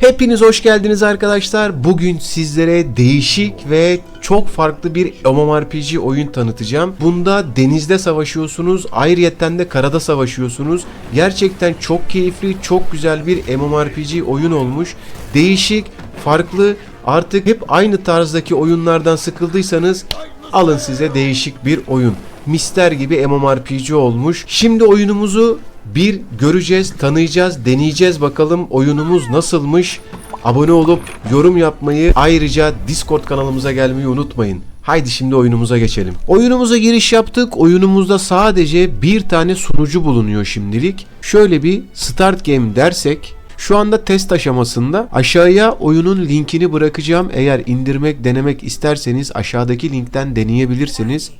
Hepiniz hoş geldiniz arkadaşlar. Bugün sizlere değişik ve çok farklı bir MMORPG oyun tanıtacağım. Bunda denizde savaşıyorsunuz, ayrıyetten de karada savaşıyorsunuz. Gerçekten çok keyifli, çok güzel bir MMORPG oyun olmuş. Değişik, farklı, artık hep aynı tarzdaki oyunlardan sıkıldıysanız alın size değişik bir oyun. Mister gibi MMORPG olmuş. Şimdi oyunumuzu bir göreceğiz, tanıyacağız, deneyeceğiz bakalım oyunumuz nasılmış. Abone olup yorum yapmayı, ayrıca Discord kanalımıza gelmeyi unutmayın. Haydi şimdi oyunumuza geçelim. Oyunumuza giriş yaptık. Oyunumuzda sadece bir tane sunucu bulunuyor şimdilik. Şöyle bir start game dersek şu anda test aşamasında aşağıya oyunun linkini bırakacağım. Eğer indirmek, denemek isterseniz aşağıdaki linkten deneyebilirsiniz.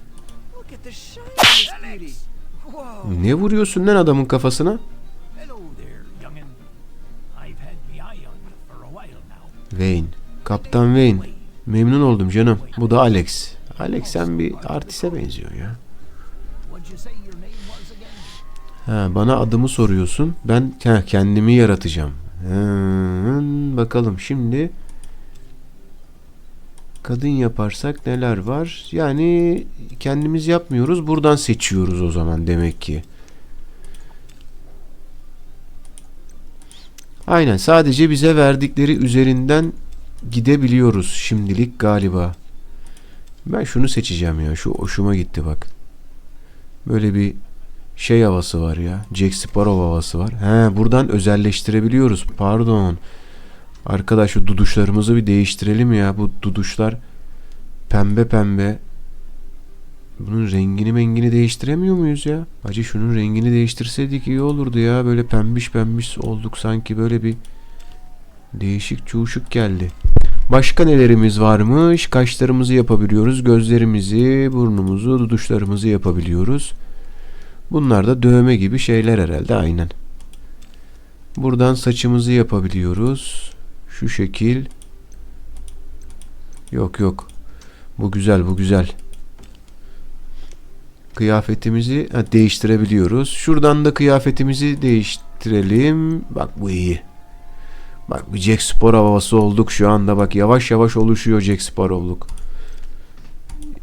Ne vuruyorsun lan adamın kafasına? Wayne. Kaptan Wayne. Memnun oldum canım. Bu da Alex. Alex sen bir artiste benziyor ya. Ha, bana adımı soruyorsun. Ben kendimi yaratacağım. Hmm, bakalım şimdi kadın yaparsak neler var? Yani kendimiz yapmıyoruz. Buradan seçiyoruz o zaman demek ki. Aynen sadece bize verdikleri üzerinden gidebiliyoruz şimdilik galiba. Ben şunu seçeceğim ya. Şu hoşuma gitti bak. Böyle bir şey havası var ya. Jack Sparrow havası var. He buradan özelleştirebiliyoruz. Pardon. Arkadaş şu duduşlarımızı bir değiştirelim ya. Bu duduşlar pembe pembe. Bunun rengini mengini değiştiremiyor muyuz ya? Acı şunun rengini değiştirseydik iyi olurdu ya. Böyle pembiş pembiş olduk sanki böyle bir değişik çuşuk geldi. Başka nelerimiz varmış? Kaşlarımızı yapabiliyoruz. Gözlerimizi, burnumuzu, duduşlarımızı yapabiliyoruz. Bunlar da dövme gibi şeyler herhalde aynen. Buradan saçımızı yapabiliyoruz. Şu şekil. Yok yok. Bu güzel bu güzel. Kıyafetimizi ha, değiştirebiliyoruz. Şuradan da kıyafetimizi değiştirelim. Bak bu iyi. Bak bir Jack Sparrow havası olduk şu anda. Bak yavaş yavaş oluşuyor Jack Sparrow'luk.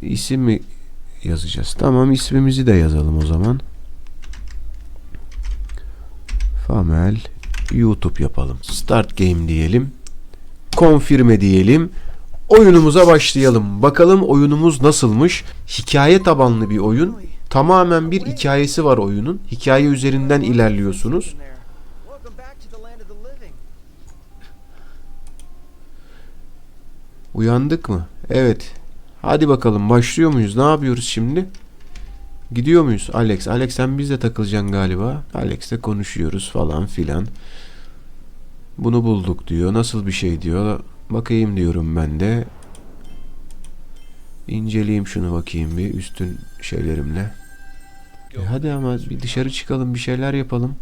İsim mi yazacağız? Tamam ismimizi de yazalım o zaman. Famel YouTube yapalım. Start game diyelim. Konfirme diyelim. Oyunumuza başlayalım. Bakalım oyunumuz nasılmış? Hikaye tabanlı bir oyun. Tamamen bir hikayesi var oyunun. Hikaye üzerinden ilerliyorsunuz. Uyandık mı? Evet. Hadi bakalım başlıyor muyuz? Ne yapıyoruz şimdi? Gidiyor muyuz? Alex. Alex sen bizle takılacaksın galiba. Alex'le konuşuyoruz falan filan. Bunu bulduk diyor. Nasıl bir şey diyor. Bakayım diyorum ben de. İnceleyeyim şunu bakayım bir üstün şeylerimle. E hadi ama bir dışarı çıkalım bir şeyler yapalım.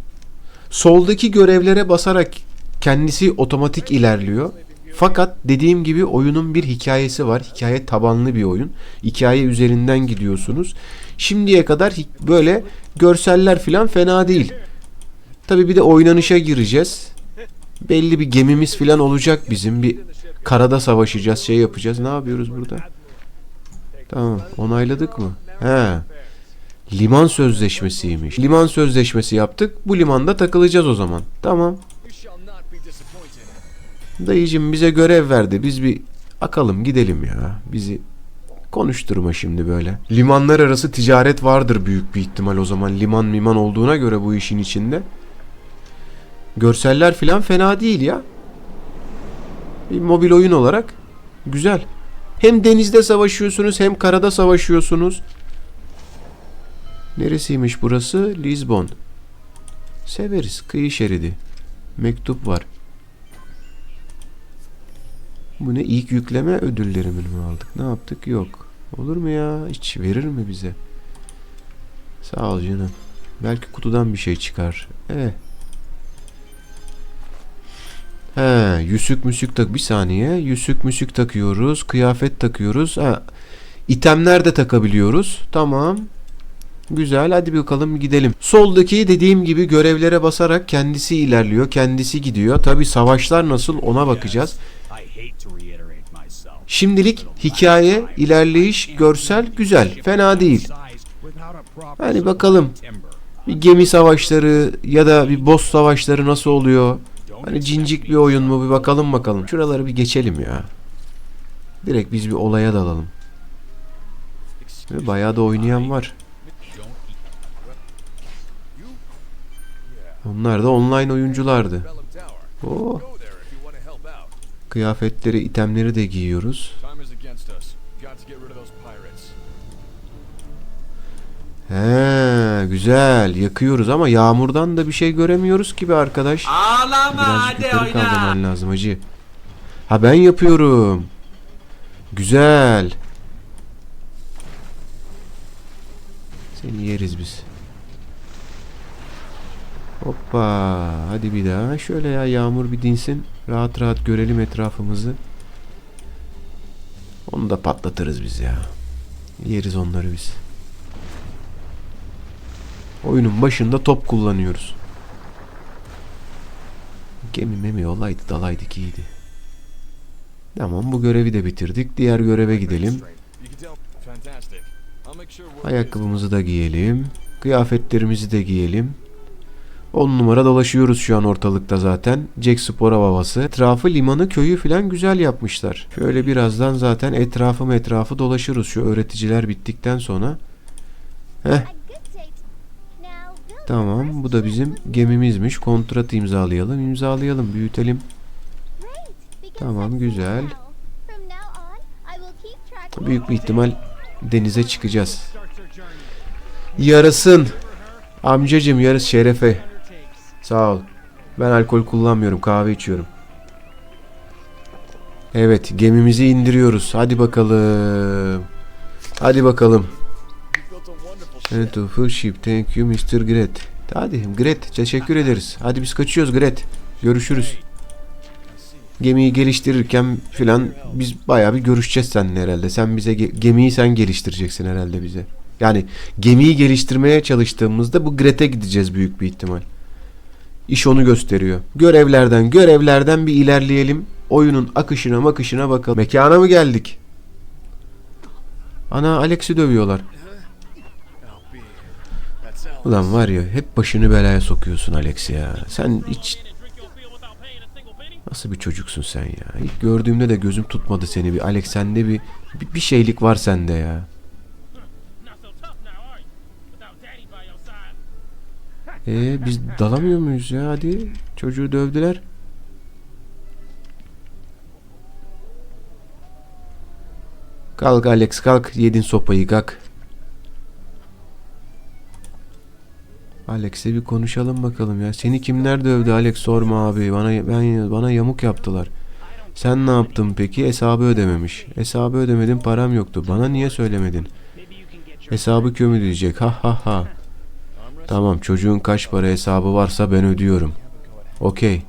Soldaki görevlere basarak kendisi otomatik ilerliyor. Fakat dediğim gibi oyunun bir hikayesi var. Hikaye tabanlı bir oyun. Hikaye üzerinden gidiyorsunuz. Şimdiye kadar böyle görseller falan fena değil. Tabi bir de oynanışa gireceğiz. Belli bir gemimiz falan olacak bizim. Bir karada savaşacağız, şey yapacağız. Ne yapıyoruz burada? Tamam, onayladık mı? He. Liman sözleşmesiymiş. Liman sözleşmesi yaptık. Bu limanda takılacağız o zaman. Tamam. Dayıcım bize görev verdi. Biz bir akalım gidelim ya. Bizi konuşturma şimdi böyle. Limanlar arası ticaret vardır büyük bir ihtimal o zaman. Liman miman olduğuna göre bu işin içinde. Görseller filan fena değil ya. Bir mobil oyun olarak güzel. Hem denizde savaşıyorsunuz hem karada savaşıyorsunuz. Neresiymiş burası? Lisbon. Severiz. Kıyı şeridi. Mektup var. Bu ne? İlk yükleme ödüllerimi mi aldık? Ne yaptık? Yok. Olur mu ya? Hiç verir mi bize? Sağ ol canım. Belki kutudan bir şey çıkar. Eh. He, yüzük müsük tak bir saniye. Yüzük müsük takıyoruz. Kıyafet takıyoruz. Ha, itemler de takabiliyoruz. Tamam. Güzel hadi bakalım gidelim. Soldaki dediğim gibi görevlere basarak kendisi ilerliyor. Kendisi gidiyor. Tabi savaşlar nasıl ona bakacağız. Şimdilik hikaye, ilerleyiş, görsel güzel. Fena değil. Hani bakalım bir gemi savaşları ya da bir boss savaşları nasıl oluyor? Hani cincik bir oyun mu bir bakalım bakalım. Şuraları bir geçelim ya. Direkt biz bir olaya dalalım. Ve bayağı da oynayan var. Onlar da online oyunculardı. Oo. Out. Kıyafetleri, itemleri de giyiyoruz. He, güzel. Yakıyoruz ama yağmurdan da bir şey göremiyoruz ki be arkadaş. Birazcık yukarı kaldırman lazım hacı. Ha ben yapıyorum. Güzel. Seni yeriz biz. Hoppa. Hadi bir daha. Şöyle ya yağmur bir dinsin. Rahat rahat görelim etrafımızı. Onu da patlatırız biz ya. Yeriz onları biz. Oyunun başında top kullanıyoruz. Gemi memi olaydı dalaydık iyiydi. Tamam bu görevi de bitirdik. Diğer göreve gidelim. Ayakkabımızı da giyelim. Kıyafetlerimizi de giyelim. 10 numara dolaşıyoruz şu an ortalıkta zaten. Jack Spor havası. Etrafı limanı köyü falan güzel yapmışlar. Şöyle birazdan zaten etrafım etrafı dolaşırız şu öğreticiler bittikten sonra. Heh tamam bu da bizim gemimizmiş. Kontrat imzalayalım imzalayalım büyütelim. Tamam, güzel. Büyük bir ihtimal denize çıkacağız. Yarasın. Amcacım yarıs şerefe. Sağ ol. Ben alkol kullanmıyorum. Kahve içiyorum. Evet gemimizi indiriyoruz. Hadi bakalım. Hadi bakalım. To full ship. Thank you Mr. Gret. Hadi Gret. Teşekkür ederiz. Hadi biz kaçıyoruz Gret. Görüşürüz. Gemiyi geliştirirken filan biz bayağı bir görüşeceğiz seninle herhalde. Sen bize ge- gemiyi sen geliştireceksin herhalde bize. Yani gemiyi geliştirmeye çalıştığımızda bu Gret'e gideceğiz büyük bir ihtimal. İş onu gösteriyor. Görevlerden görevlerden bir ilerleyelim. Oyunun akışına makışına bakalım. Mekana mı geldik? Ana Alex'i dövüyorlar. Ulan var ya hep başını belaya sokuyorsun Alex ya. Sen hiç nasıl bir çocuksun sen ya? İlk gördüğümde de gözüm tutmadı seni bir. Alex sende bir bir, bir şeylik var sende ya. Ee biz dalamıyor muyuz ya hadi. Çocuğu dövdüler. Kalk Alex kalk yedin sopayı kalk. Alex'e bir konuşalım bakalım ya. Seni kimler dövdü Alex sorma abi. Bana ben bana yamuk yaptılar. Sen ne yaptın peki? Hesabı ödememiş. Hesabı ödemedim param yoktu. Bana niye söylemedin? Hesabı kim ödeyecek? Ha ha ha. Tamam çocuğun kaç para hesabı varsa ben ödüyorum. Okey.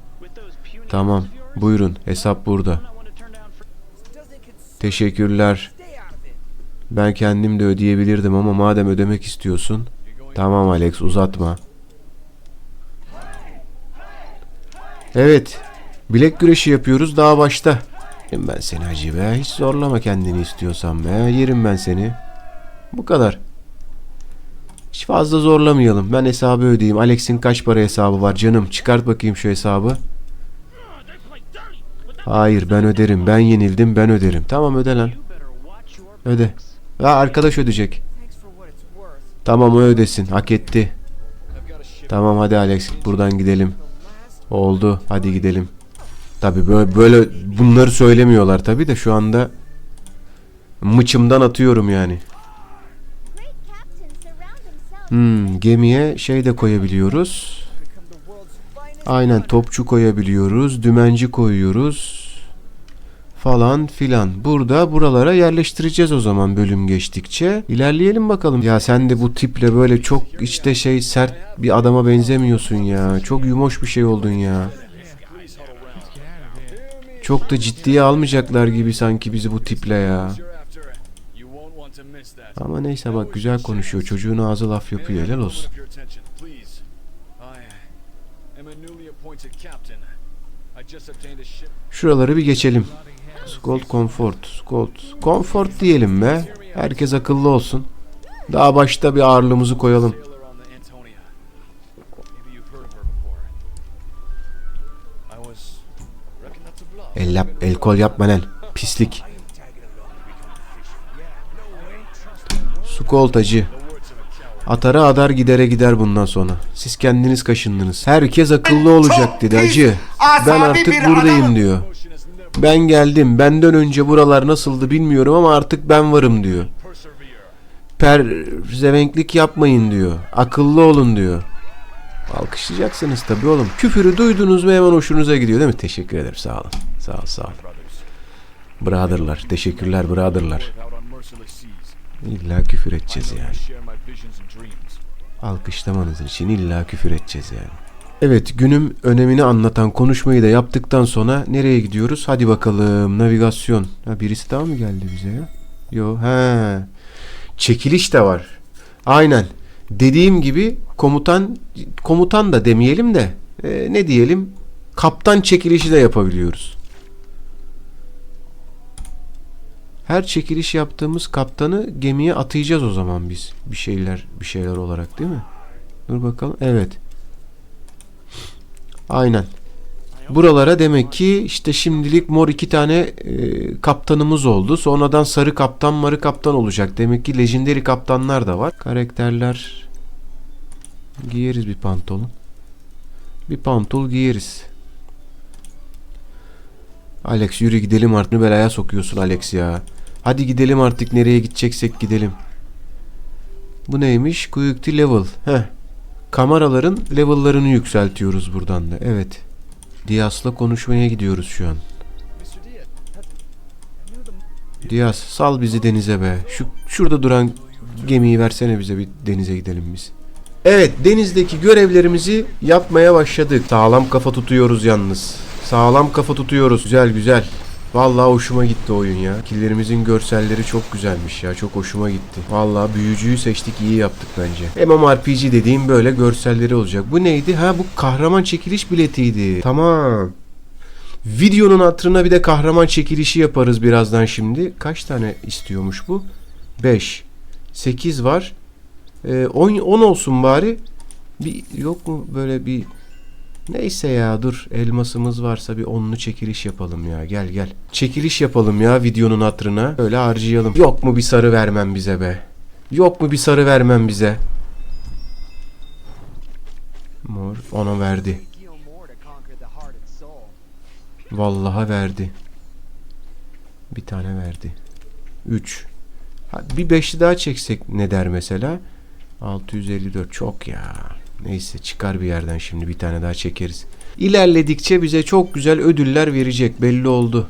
Tamam. Buyurun hesap burada. Teşekkürler. Ben kendim de ödeyebilirdim ama madem ödemek istiyorsun. Tamam Alex uzatma. Evet. Bilek güreşi yapıyoruz daha başta. Yerim ben seni hacı be. Hiç zorlama kendini istiyorsan be. Yerim ben seni. Bu kadar. Hiç fazla zorlamayalım. Ben hesabı ödeyeyim. Alex'in kaç para hesabı var canım? Çıkart bakayım şu hesabı. Hayır ben öderim. Ben yenildim ben öderim. Tamam öde lan. Öde. Ha arkadaş ödeyecek. Tamam o ödesin. Hak etti. Tamam hadi Alex buradan gidelim. Oldu. Hadi gidelim. Tabi böyle, böyle bunları söylemiyorlar tabi de şu anda mıçımdan atıyorum yani. Hmm, gemiye şey de koyabiliyoruz. Aynen topçu koyabiliyoruz. Dümenci koyuyoruz. Falan filan. Burada buralara yerleştireceğiz o zaman bölüm geçtikçe. İlerleyelim bakalım. Ya sen de bu tiple böyle çok işte şey sert bir adama benzemiyorsun ya. Çok yumoş bir şey oldun ya. Çok da ciddiye almayacaklar gibi sanki bizi bu tiple ya. Ama neyse bak güzel konuşuyor. Çocuğun ağzı laf yapıyor. Helal olsun. Şuraları bir geçelim. Scold Comfort. Scold. Comfort diyelim be. Herkes akıllı olsun. Daha başta bir ağırlığımızı koyalım. El, yap, el kol yapma lan. Pislik. Scold acı. Atarı adar gidere gider bundan sonra. Siz kendiniz kaşındınız. Herkes akıllı olacak dedi acı. Ben artık buradayım diyor. Ben geldim. Benden önce buralar nasıldı bilmiyorum ama artık ben varım diyor. Perzevenklik yapmayın diyor. Akıllı olun diyor. Alkışlayacaksınız tabii oğlum. Küfürü duydunuz mu hemen hoşunuza gidiyor değil mi? Teşekkür ederim. Sağ olun. Sağ ol, sağ ol. Brotherlar. Teşekkürler brotherlar. İlla küfür edeceğiz yani. Alkışlamanız için illa küfür edeceğiz yani. Evet günüm önemini anlatan konuşmayı da yaptıktan sonra nereye gidiyoruz? Hadi bakalım navigasyon. Ha, birisi daha mı geldi bize ya? Yo he. Çekiliş de var. Aynen. Dediğim gibi komutan komutan da demeyelim de e, ne diyelim? Kaptan çekilişi de yapabiliyoruz. Her çekiliş yaptığımız kaptanı gemiye atayacağız o zaman biz. Bir şeyler bir şeyler olarak değil mi? Dur bakalım. Evet. Aynen. Buralara demek ki işte şimdilik mor iki tane e, kaptanımız oldu. Sonradan sarı kaptan, marı kaptan olacak. Demek ki legendary kaptanlar da var. Karakterler giyeriz bir pantolon. Bir pantol giyeriz. Alex yürü gidelim artık. Belaya sokuyorsun Alex ya. Hadi gidelim artık nereye gideceksek gidelim. Bu neymiş? Quick level. Heh. Kameraların level'larını yükseltiyoruz buradan da. Evet. Dias'la konuşmaya gidiyoruz şu an. Dias sal bizi denize be. Şu şurada duran gemiyi versene bize bir denize gidelim biz. Evet denizdeki görevlerimizi yapmaya başladık. Sağlam kafa tutuyoruz yalnız. Sağlam kafa tutuyoruz. Güzel güzel. Vallahi hoşuma gitti oyun ya. Killerimizin görselleri çok güzelmiş ya. Çok hoşuma gitti. Vallahi büyücüyü seçtik iyi yaptık bence. MMORPG dediğim böyle görselleri olacak. Bu neydi? Ha bu kahraman çekiliş biletiydi. Tamam. Videonun hatırına bir de kahraman çekilişi yaparız birazdan şimdi. Kaç tane istiyormuş bu? 5. 8 var. 10 10 olsun bari. Bir yok mu böyle bir Neyse ya dur elmasımız varsa bir onlu çekiliş yapalım ya gel gel. Çekiliş yapalım ya videonun hatırına. Öyle harcayalım. Yok mu bir sarı vermem bize be? Yok mu bir sarı vermem bize? Mor ona verdi. Vallaha verdi. Bir tane verdi. 3. Bir beşli daha çeksek ne der mesela? 654 çok ya. Neyse çıkar bir yerden şimdi bir tane daha çekeriz. İlerledikçe bize çok güzel ödüller verecek belli oldu.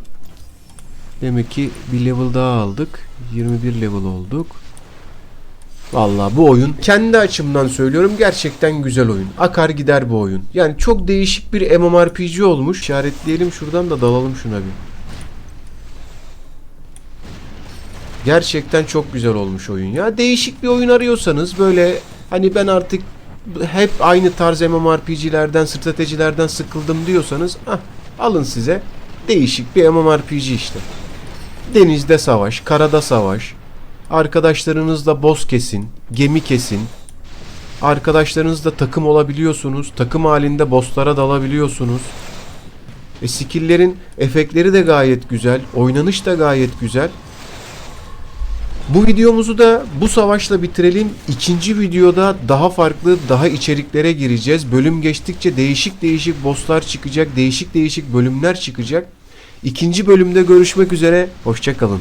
Demek ki bir level daha aldık. 21 level olduk. Vallahi bu oyun kendi açımdan söylüyorum gerçekten güzel oyun. Akar gider bu oyun. Yani çok değişik bir MMORPG olmuş. İşaretleyelim şuradan da dalalım şuna bir. Gerçekten çok güzel olmuş oyun ya. Değişik bir oyun arıyorsanız böyle hani ben artık hep aynı tarz MMORPG'lerden, stratejilerden sıkıldım diyorsanız ah, alın size değişik bir MMORPG işte. Denizde savaş, karada savaş, arkadaşlarınızla boss kesin, gemi kesin, arkadaşlarınızla takım olabiliyorsunuz, takım halinde bosslara dalabiliyorsunuz. E skill'lerin efektleri de gayet güzel, oynanış da gayet güzel. Bu videomuzu da bu savaşla bitirelim. İkinci videoda daha farklı, daha içeriklere gireceğiz. Bölüm geçtikçe değişik değişik bosslar çıkacak, değişik değişik bölümler çıkacak. İkinci bölümde görüşmek üzere. Hoşçakalın.